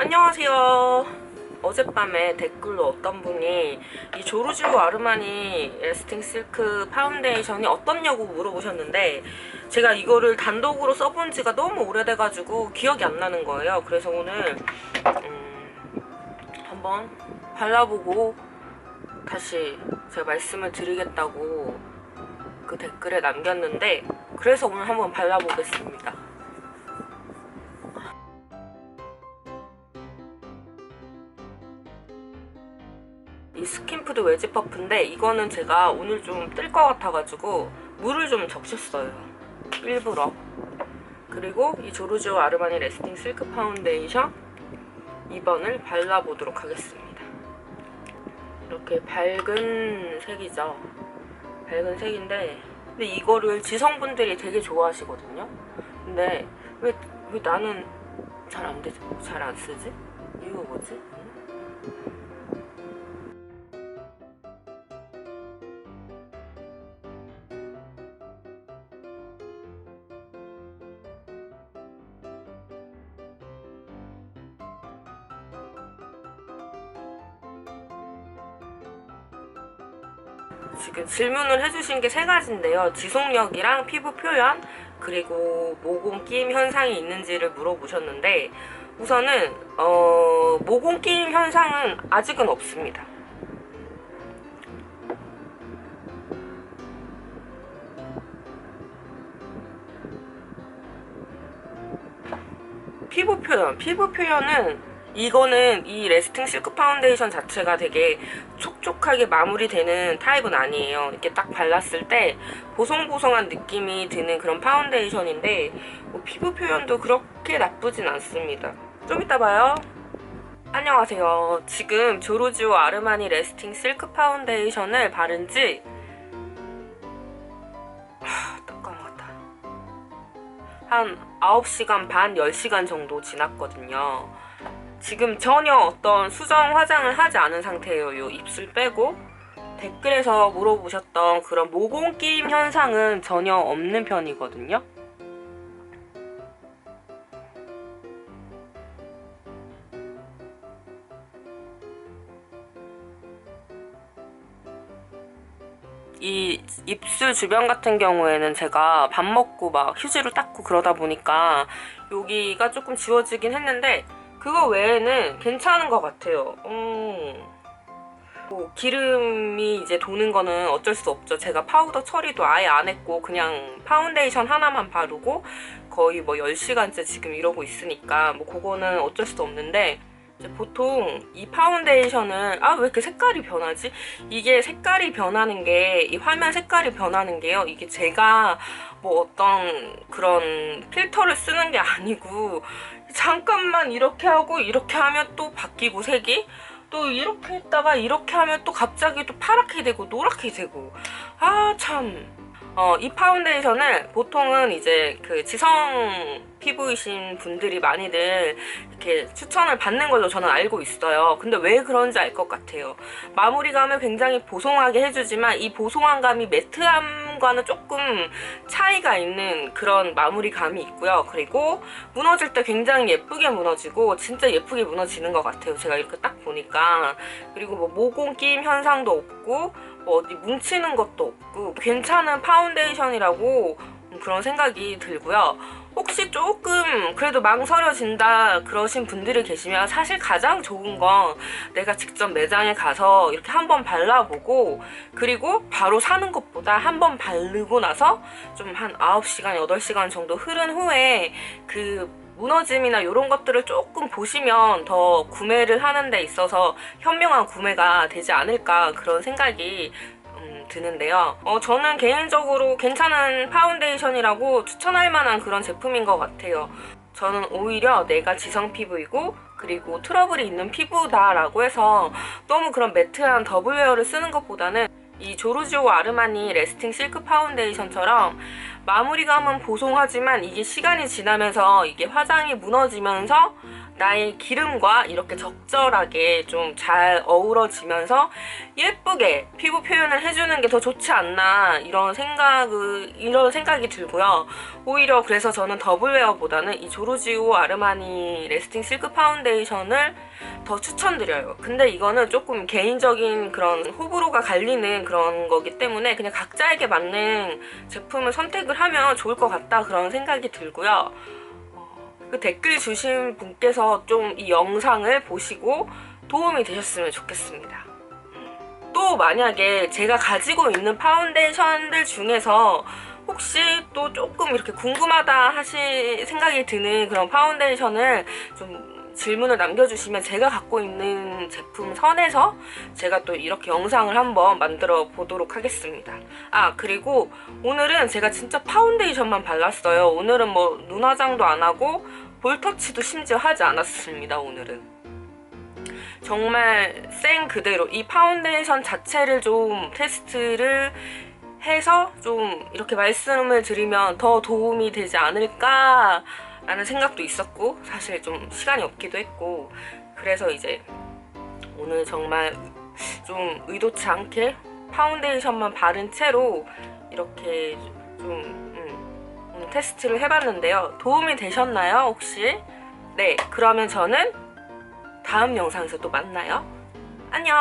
안녕하세요. 어젯밤에 댓글로 어떤 분이 이 조르지오 아르마니 레스팅 실크 파운데이션이 어떻냐고 물어보셨는데 제가 이거를 단독으로 써본 지가 너무 오래돼가지고 기억이 안 나는 거예요. 그래서 오늘 음, 한번 발라보고 다시 제가 말씀을 드리겠다고 그 댓글에 남겼는데 그래서 오늘 한번 발라보겠습니다. 스킨푸드 웨지 퍼프인데 이거는 제가 오늘 좀 뜰 것 같아가지고 물을 좀 적셨어요 일부러 그리고 이 조르지오 아르마니 레스팅 실크 파운데이션 2번을 발라보도록 하겠습니다 이렇게 밝은 색이죠 밝은 색인데 근데 이거를 지성분들이 되게 좋아하시거든요 근데 왜, 왜 나는 잘 안 되지? 잘 안 쓰지? 이유가 뭐지? 지금 질문을 해주신 게 세 가지인데요. 지속력이랑 피부 표현, 그리고 모공 끼임 현상이 있는지를 물어보셨는데, 우선은, 어, 모공 끼임 현상은 아직은 없습니다. 피부 표현, 피부 표현은 이거는 이 레스팅 실크 파운데이션 자체가 되게 촉촉하게 마무리되는 타입은 아니에요. 이렇게 딱 발랐을 때 보송보송한 느낌이 드는 그런 파운데이션인데 뭐 피부 표현도 그렇게 나쁘진 않습니다. 좀 이따 봐요. 안녕하세요. 지금 조르지오 아르마니 레스팅 실크 파운데이션을 바른 지 하, 딱 까먹었다. 한 9시간 반, 10시간 정도 지났거든요. 지금 전혀 어떤 수정 화장을 하지 않은 상태예요. 요 입술 빼고 댓글에서 물어보셨던 그런 모공 끼임 현상은 전혀 없는 편이거든요. 이 입술 주변 같은 경우에는 제가 밥 먹고 막 휴지로 닦고 그러다 보니까 여기가 조금 지워지긴 했는데 그거 외에는 괜찮은 것 같아요. 음. 뭐 기름이 이제 도는 거는 어쩔 수 없죠. 제가 파우더 처리도 아예 안 했고 그냥 파운데이션 하나만 바르고 거의 뭐 10시간째 지금 이러고 있으니까 뭐 그거는 어쩔 수도 없는데 보통 이 파운데이션을 아왜 이렇게 색깔이 변하지? 이게 색깔이 변하는 게 이 화면 색깔이 변하는 게요. 이게 제가 뭐 어떤 그런 필터를 쓰는 게 아니고 잠깐만 이렇게 하고 이렇게 하면 또 바뀌고 색이 또 이렇게 했다가 이렇게 하면 또 갑자기 또 파랗게 되고 노랗게 되고 아 참. 어, 이 파운데이션을 보통은 이제 그 지성 피부이신 분들이 많이들 이렇게 추천을 받는 걸로 저는 알고 있어요. 근데 왜 그런지 알 것 같아요. 마무리감을 굉장히 보송하게 해주지만 이 보송한 감이 매트함 과는 조금 차이가 있는 그런 마무리감이 있고요. 그리고 무너질 때 굉장히 예쁘게 무너지고 진짜 예쁘게 무너지는 것 같아요. 제가 이렇게 딱 보니까. 그리고 뭐 모공 끼임 현상도 없고 뭐 어디 뭉치는 것도 없고 괜찮은 파운데이션이라고 그런 생각이 들고요. 혹시 조금 그래도 망설여진다 그러신 분들이 계시면 사실 가장 좋은 건 내가 직접 매장에 가서 이렇게 한번 발라보고 그리고 바로 사는 것보다 한번 바르고 나서 좀 한 9시간, 8시간 정도 흐른 후에 그 무너짐이나 이런 것들을 조금 보시면 더 구매를 하는 데 있어서 현명한 구매가 되지 않을까 그런 생각이 음, 드는데요. 어, 저는 개인적으로 괜찮은 파운데이션이라고 추천할 만한 그런 제품인 것 같아요. 저는 오히려 내가 지성 피부이고 그리고 트러블이 있는 피부다라고 해서 너무 그런 매트한 더블웨어를 쓰는 것보다는 이 조르지오 아르마니 레스팅 실크 파운데이션처럼 마무리감은 보송하지만 이게 시간이 지나면서 이게 화장이 무너지면서 나의 기름과 이렇게 적절하게 좀 잘 어우러지면서 예쁘게 피부 표현을 해주는 게 더 좋지 않나 이런 생각을 이런 생각이 들고요. 오히려 그래서 저는 더블웨어보다는 이 조르지오 아르마니 레스팅 실크 파운데이션을 더 추천드려요. 근데 이거는 조금 개인적인 그런 호불호가 갈리는 그런 거기 때문에 그냥 각자에게 맞는 제품을 선택을 하면 좋을 것 같다 그런 생각이 들고요. 어, 그 댓글 주신 분께서 좀 이 영상을 보시고 도움이 되셨으면 좋겠습니다. 음. 또 만약에 제가 가지고 있는 파운데이션들 중에서 혹시 또 조금 이렇게 궁금하다 하실 생각이 드는 그런 파운데이션을 좀 질문을 남겨주시면 제가 갖고 있는 제품 선에서 제가 또 이렇게 영상을 한번 만들어 보도록 하겠습니다. 아 그리고 오늘은 제가 진짜 파운데이션만 발랐어요. 오늘은 뭐 눈화장도 안 하고 볼터치도 심지어 하지 않았습니다. 오늘은. 정말 생 그대로 이 파운데이션 자체를 좀 테스트를 해서 좀 이렇게 말씀을 드리면 더 도움이 되지 않을까 라는 생각도 있었고 사실 좀 시간이 없기도 했고 그래서 이제 오늘 정말 좀 의도치 않게 파운데이션만 바른 채로 이렇게 좀 음, 테스트를 해봤는데요. 도움이 되셨나요 혹시? 네 그러면 저는 다음 영상에서 또 만나요. 안녕